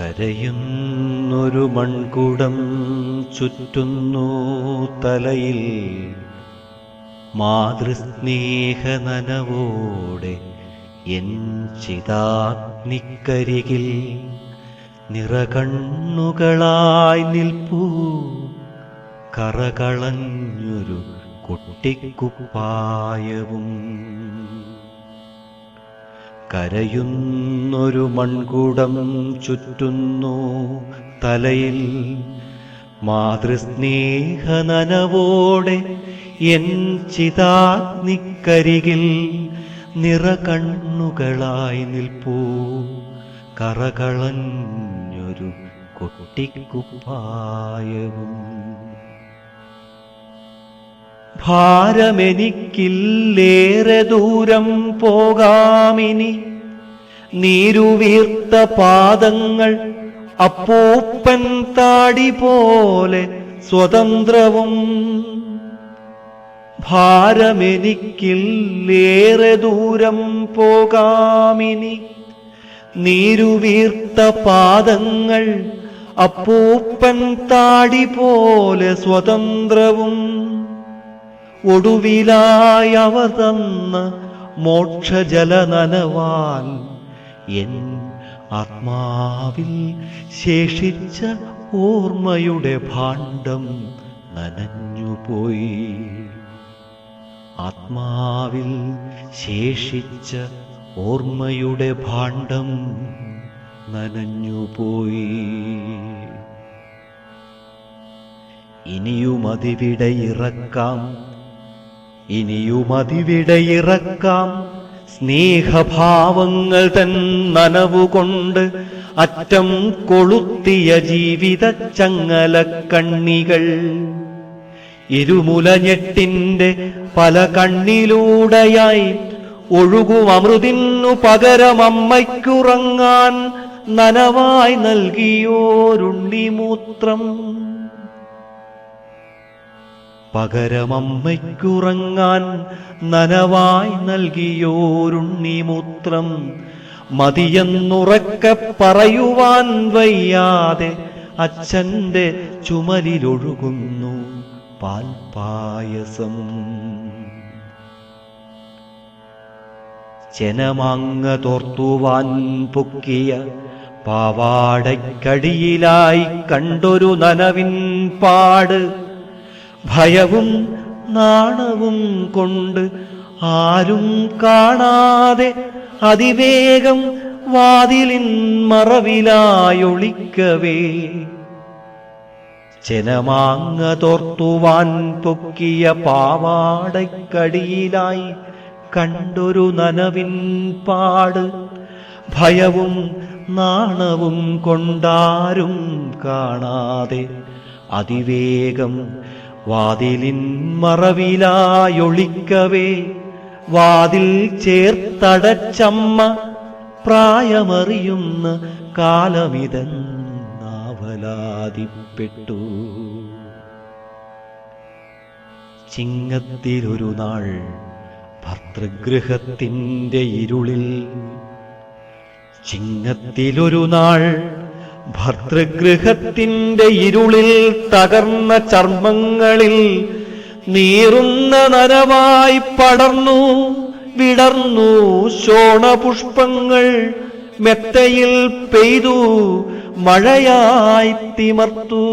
കരയുന്നൊരു മൺകുടം ചുറ്റുന്നു തലയിൽ. മാതൃസ്നേഹനനവോടെ എൻ ചിതാഗ്നിക്കരികിൽ നിറകണ്ണുകളായി നിൽപ്പൂ. കറകളഞ്ഞൊരു കുട്ടിക്കുപ്പായവും കരയുന്നൊരു മൺകുടം ചുറ്റുന്നു തലയിൽ. മാതൃസ്നേഹനനവോടെ എൻ ചിതാഗ്നിക്കരികിൽ നിറകണ്ണുകളായി നിൽപ്പൂ. കറകളഞ്ഞൊരു കുട്ടിക്കുപ്പായവും ഭാരമെനിക്കില്ലേറെ ദൂരം പോകാമിനി. നീരുവീർത്ത പാദങ്ങൾ അപ്പൂപ്പൻ താടി പോലെ സ്വതന്ത്രവും. ഭാരമെനിക്കില്ലേറെ ദൂരം പോകാമിനി. നീരുവീർത്ത പാദങ്ങൾ അപ്പൂപ്പൻ താടി പോലെ സ്വതന്ത്രവും. ഒടുവിലായി അവർ തന്ന മോക്ഷജല നനവാൻ എൻ ആത്മാവിൽ ശേഷിച്ച ഓർമ്മയുടെ ഭാണ്ഡം നനഞ്ഞുപോയി ആത്മാവിൽ ശേഷിച്ച ഓർമ്മയുടെ ഭാണ്ഡം നനഞ്ഞുപോയി ഇനിയുമതിവിടെ ഇറക്കാം. ഇനിയുമതിവിടെ ഇറക്കാം. സ്നേഹഭാവങ്ങൾ തൻ നനവുകൊണ്ട് അറ്റം കൊളുത്തിയ ജീവിത ചങ്ങല ചങ്ങലക്കണ്ണികൾ ഇരുമുലഞ്ഞെട്ടിന്റെ പല കണ്ണിലൂടെയായി ഒഴുകും അമൃതിന്നു പകരം അമ്മയ്ക്കുറങ്ങാൻ നനവായി നൽകിയോരുണ്ണിമൂത്രം. പകരമമ്മയ്ക്കുറങ്ങാൻ നനവായി നൽകിയോരുണ്ണിമൂത്രം മതിയെന്നുറക്കെ പറയുവാൻ വയ്യാതെ അച്ഛന്റെ ചുമലിലൊഴുകുന്നു പാൽപായസം. ചെനമാങ്ങ തോർത്തുവാൻ പൊക്കിയ പാവാടക്കടിയിലായി കണ്ടൊരു നനവിൻ പാട് ഭയവും നാണവും കൊണ്ട് ആരും കാണാതെ അതിവേഗം വാതിലിൻ മറവിലായൊളിക്കവേ. ചെനമാങ്ങ തോർത്തുവാൻ പൊക്കിയ പാവാടക്കടിയിലായി കണ്ടൊരു നനവിൻ പാട്. ഭയവും നാണവും കൊണ്ടാരും കാണാതെ അതിവേഗം വാതിലിൻ മറവിലായൊളിക്കവേ വാതിൽ ചേർത്തടച്ചമ്മ പ്രായമറിയുന്ന കാലമിതെന്നാവലാതിപ്പെട്ടു ചിങ്ങത്തിലൊരു നാൾ ഭർതൃഗൃഹത്തിന്റെ ഇരുളിൽ ചിങ്ങത്തിലൊരു നാൾ ഭർതൃഗൃഹത്തിന്റെ ഇരുളിൽ തകർന്ന ചർമ്മങ്ങളിൽ നീറുന്ന നരവായി പടർന്നു വിടർന്നു. ശോണപുഷ്പങ്ങൾ മെത്തയിൽ പെയ്തു മഴയായി തിമർത്തു.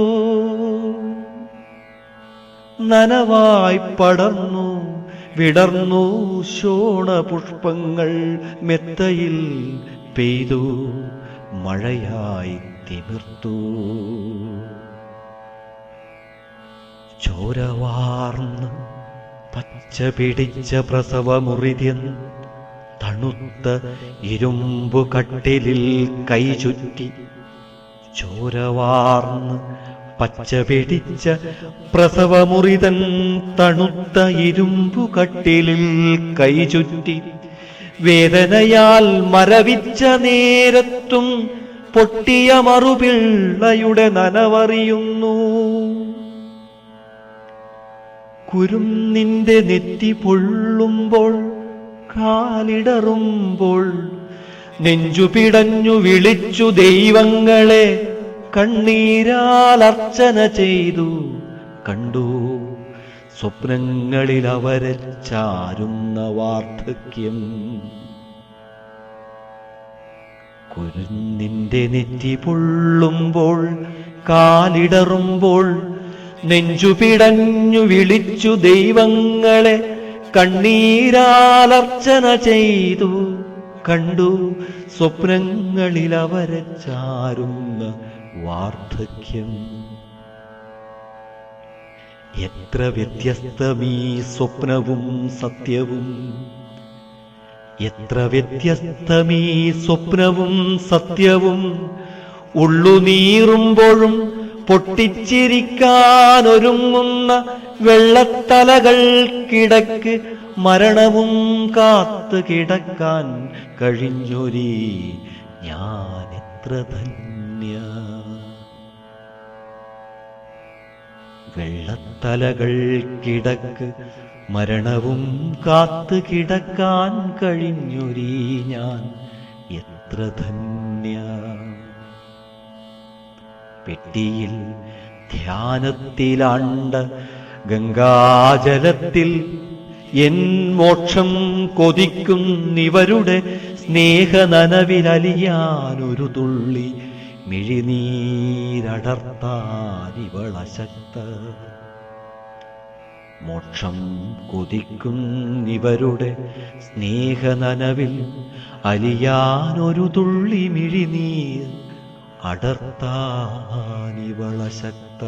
നനവായി പടർന്നു വിടർന്നു. ശോണപുഷ്പങ്ങൾ മെത്തയിൽ പെയ്തു മഴയായി തിമിർത്തു. ചോരവാർന്ന് പച്ച പിടിച്ച പ്രസവമുറിതിൻ തണുത്ത ഇരുമ്പു കട്ടിലിൽ കൈ ചുറ്റി ചോരവാർന്ന് പച്ച പിടിച്ച പ്രസവമുറിതൻ തണുത്ത ഇരുമ്പു കട്ടിലിൽ കൈ ചുറ്റി വേദനയാൽ മരവിച്ച നേരത്തും പൊട്ടിയ മറുപിള്ളയുടെ നനവറിയുന്നു. കുരുന്നിന്റെ നെറ്റി പൊള്ളുമ്പോൾ കാലിടറുമ്പോൾ നെഞ്ചു പിടഞ്ഞു വിളിച്ചു ദൈവങ്ങളെ കണ്ണീരാൽ അർച്ചന ചെയ്തു. കണ്ടു സ്വപ്നങ്ങളിൽ അവരെ ചാരുന്ന വാർദ്ധക്യം. കുരുന്നിന്റെ നെറ്റി പൊള്ളുമ്പോൾ കാലിടറുമ്പോൾ നെഞ്ചു പിടഞ്ഞു വിളിച്ചു ദൈവങ്ങളെ കണ്ണീരാലർച്ചന ചെയ്തു. കണ്ടു സ്വപ്നങ്ങളിൽ അവരെ ചാരുന്ന വാർദ്ധക്യം. എത്ര വ്യത്യസ്തമീ സ്വപ്നവും സത്യവും. എത്ര വ്യത്യസ്തമീ സ്വപ്നവും സത്യവും. ഉള്ളു ഉള്ളുനീറുമ്പോഴും പൊട്ടിച്ചിരിക്കാനൊരുങ്ങുന്ന വെള്ളത്തലകൾക്കിടക്ക് മരണവും കാത്തു കിടക്കാൻ കഴിഞ്ഞൊരീ. ഞാൻ എത്ര ധന്യ വെള്ളത്തലകൾക്കിടക്ക് മരണവും കാത്തു കിടക്കാൻ കഴിഞ്ഞൊരീ ഞാൻ. എത്ര ധന്യ. പെട്ടിയിൽ ധ്യാനത്തിലാണ്ട ഗംഗാജലത്തിൽ എൻ മോക്ഷം കൊതിക്കുന്നിവരുടെ സ്നേഹനനവിലലിയാനൊരു തുള്ളി മിഴിനീരടർത്താനിവളശക്ത. മോക്ഷം കൊതിക്കുന്നിവരുടെ സ്നേഹനനവിൽ അലിയാനൊരു തുള്ളി മിഴിനീർ അടർത്താനിവളശക്ത.